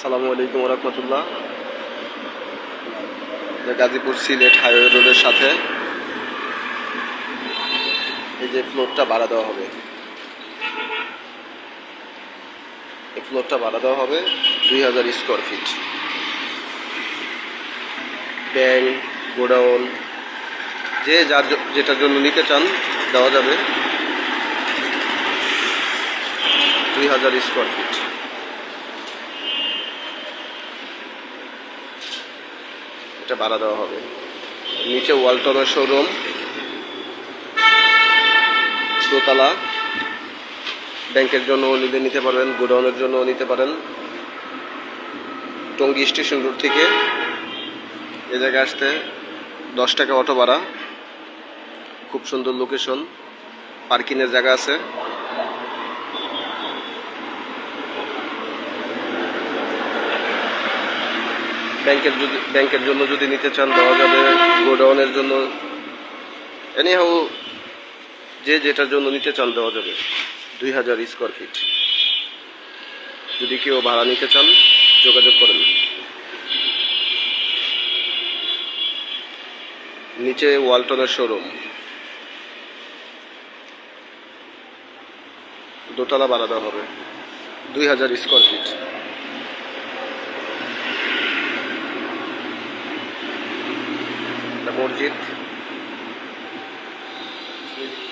আসসালামু আলাইকুম রহমতুল্লাহ গাজীপুর সিলেট হাইওয়ে রোডের সাথে এই যে ফ্লোরটা ভাড়া দেওয়া হবে। এই ফ্লোরটা ভাড়া দেওয়া হবে দুই হাজার স্কোয়ার ফিট। ব্যাংক, গোডাউন, যে যার যেটার জন্য নিতে চান দেওয়া যাবে দুই হাজার স্কোয়ার ফিট। এটা ভাড়া দেওয়া হবে। নিচে ওয়ালটনের শোরুম, দোতলা। ব্যাংকের জন্য নিতে নিতে পারবেন গোডাউনের জন্য নিতে পারেন। টঙ্গী স্টেশন রোড থেকে এ জায়গায় আসতে দশ টাকা অটো ভাড়া। খুব সুন্দর লোকেশন, পার্কিংয়ের জায়গা আছে। ব্যাংকের যদি ব্যাংকের জন্য যদি নিতে চান, দেওয়া যাবে। গোডাউনের জন্য। এনি হাউ যে যেটার জন্য নিতে চান, দেওয়া যাবে। দুই হাজার স্কোয়ার ফিট যদি কেউ ভাড়া নিতে চান, যোগাযোগ করেন। নিচে ওয়ালটনের শোরুম দোতলা দেওয়া হবে। দুই হাজার স্কোয়ার ফিট মসজিদ।